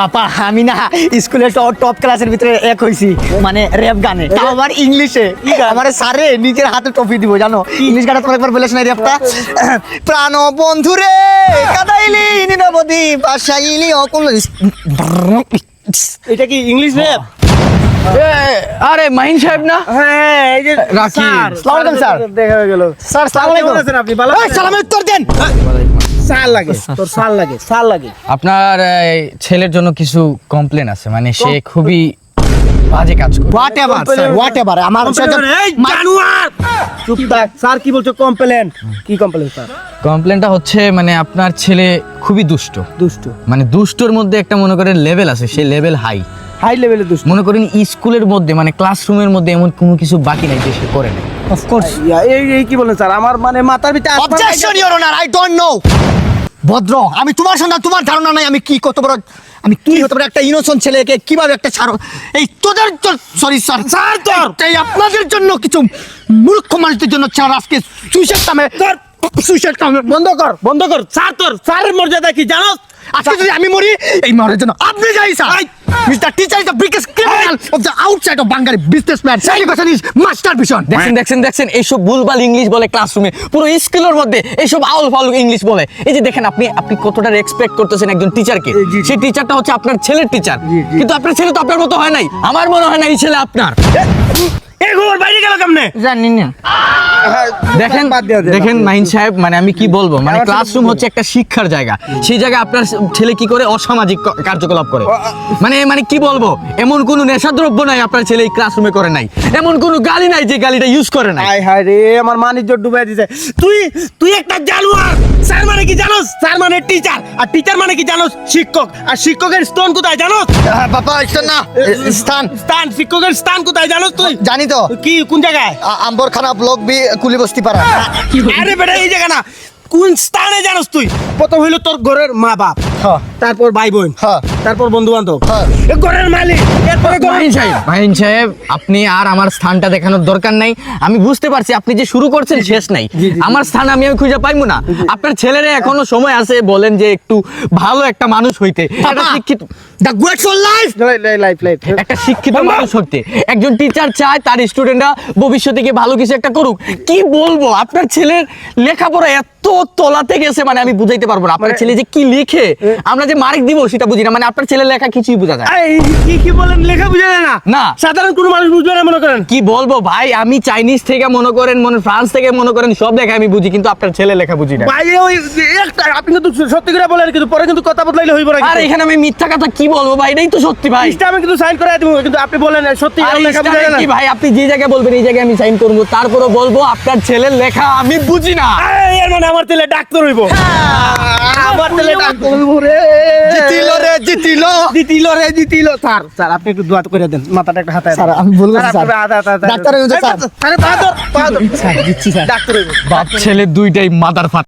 পাপা আমি না স্কুলে টপ ক্লাসের ভিতরে এক হইছি। মানে র্যাপ গানে। তাও আবার ইংলিশে আমার স্যারে নিজের হাতে টপি দিব জানো? ইংলিশ গানটা তোমার একবার বলেছ না র্যাপটা প্রাণ বন্ধু রে কাদাইলি নিরবধি ভাষাইলি অকুল। এটা কি ইংলিশ র্যাপ আরে মাহিন সাহেব না? হ্যাঁ এই যে রাকিব। স্যার। আসসালামু আলাইকুম, স্যার। দেখা গেল। স্যার সালাম কেমন আপনি? ভালো? সালামের উত্তর দেন। সাল লাগে তোর সাল লাগে সাল লাগে। আপনার ছেলের জন্য কিছু কমপ্লেন আছে? মানে সে খুবই বাজে কাজ করে whatever sir whatever আমার সাথে জানুয়ার! চুপ থাক স্যার কি বলছো? কমপ্লেন কি কমপ্লেন স্যার কমপ্লেনটা হচ্ছে মানে আপনার ছেলে খুবই দুষ্ট। দুষ্ট। মানে দুষ্টর মধ্যে একটা মনে করেন লেভেল আছে সেই লেভেল হাই হাই লেভেলের দুষ্ট। মনে করেন স্কুলের মধ্যে মানে ক্লাসরুমের মধ্যে এমন কোনো কিছু বাকি নাই যে সে করে না অফ কোর্স ইয়া, এই এই কি বলেন স্যার আমার মানে মাথার ভিতরে objection your honour I don't know ভদ্র আমি তোমার সঙ্গে তোমার ধারণা নাই আমি কি কত বড় আমি তুই হতে পারে একটা ইনোসন ছেলেকে কীভাবে একটা ছাড়ো? এই তোদের সরি স্যার স্যার তোর! এই আপনাদের জন্য কিছু মূর্খ মানুষদের জন্য ছাড় আজকে সুইসাইড নামে সুইসাইড কামে বন্ধ কর বন্ধ কর। স্যার তোর স্যারের মর্যাদা কি জানো আজকে যদি আমি মরি এই মরার জন্য আপনি যাই sir mister teacher is the biggest criminal of the outside of Bangali businessman education is master vision দেখছেন দেখছেন দেখছেন এইসব ভুলভাল ইংলিশ বলে ক্লাসরুমে পুরো স্কুলের মধ্যে এইসব আউল ফাউল ইংলিশ বলে। এই যে দেখেন আপনি আপনি কতটা রেসপেক্ট করতেছেন একজন টিচারকে। সেই টিচারটা হচ্ছে আপনার ছেলের টিচার। কিন্তু আপনার ছেলে তো আপনার মতো হয় নাই। আমার মনে হয় না এই ছেলে আপনার। এই খবর বাইরে গেল কেমনে? জানি না। দেখেন বাদ দিয়ে দে, দেখেন। মাহিন সাহেব মানে আমি কি বলব? মানে ক্লাসরুম হচ্ছে একটা শিক্ষার জায়গা। সেই জায়গায় আপনার ছেলে কি করে? অসামাজিক কার্যকলাপ করে। মানে মানে কি বলব? এমন কোনো নেশাদ্রব্য নাই আপনার ছেলে এই ক্লাসরুমে করে নাই। এমন কোনো গালি নাই যে গালিটা ইউজ করে নাই। হায় হায় রে আমার মানিজ্য ডুবাই দিছে। তুই তুই একটা জানোয়ার স্যার মানে কি জানোস? স্যার মানে টিচার আর টিচার মানে কি জানোস? শিক্ষক। আর শিক্ষকের স্থান কোথায় জানোস? বাবা এটা না। স্থান। স্থান শিক্ষকের স্থান কোথায় জানোস তুই? জানি তো। কি কোন জায়গায়? আম্বরখানা ব্লক বি কুলি বস্তি পাড়া। আরে বেটা এই জায়গা না। কোন স্থানে জানোস তুই? প্রথম হইল তোর ঘরের মা বাপ হ্যাঁ। তারপর ভাই বোন হ্যাঁ। তারপর বন্ধু বান্ধব হ্যাঁ। ঘরের মালিক এরপরে সাহেব। মাহিন সাহেব আপনি আর আমার স্থানটা দেখানোর দরকার নাই। আমি বুঝতে পারছি আপনি যে শুরু করছেন শেষ নাই। আমার স্থান আমি আমি খুঁজে পাইবো না। আপনার ছেলেরা এখনও সময় আছে বলেন যে একটু ভালো একটা মানুষ হইতে। একটা শিক্ষিত দ্য গ্রেট ফর লাইফ লাই- লাই- লাইফ লাইফ একটা শিক্ষিত মানুষ হতে একজন টিচার চায় তার স্টুডেন্টরা ভবিষ্যতে গিয়ে ভালো কিছু একটা করুক। কি বলব? আপনার ছেলের লেখাপড়া এত তলাতে গেছে মানে আমি বুঝাইতে পারব না। আপনার ছেলে যে কি লিখে আমরা যে মার্ক দিব সেটা বুঝি না। মানে আপনার ছেলের লেখা কিছুই বোঝা যায় কি কি বলেন? লেখা বুঝে যায় না। না। সাধারণ কোনো মানুষ বুঝবে না মনে করেন। কি বলব ভাই আমি চাইনিজ থেকে মনে করেন মনে ফ্রান্স থেকে মনে করেন সব লেখা আমি বুঝি কিন্তু আপনার ছেলে লেখা বুঝি না। ভাই ওই একটা আপনি কিন্তু সত্যি করে বলেন কিন্তু পরে কিন্তু কথা বদলাইলে হইব না আর এখানে আমি মিথ্যা কথা কি বলব ভাই? এটাই তো সত্যি ভাই। ইস্টা আমি কিন্তু সাইন করে দেবো কিন্তু আপনি বলেন সত্যি লেখা বুঝে যায় না। কি ভাই? আপনি যে জায়গায় বলবেন এই জায়গায় আমি সাইন করব তারপরে বলব আপনার ছেলের লেখা আমি বুঝি না। এর মানে আমার ছেলে ডাক্তার হইব। আমার ছেলে ডাক্তার হইব রে। জিতিল রে জিতিল। জিতিল রে জিতিল। স্যার স্যার আপনি একটু দোয়া করে দেন মাথাটা একটা হাতে স্যার, আমি বলব স্যার। ডাক্তার ডাক্তার হইব, স্যার। আরে পা ধর, পা ধর। স্যার জিতছি স্যার। ডাক্তার হইব। বাপ ছেলে দুইটাই মাদার ফাট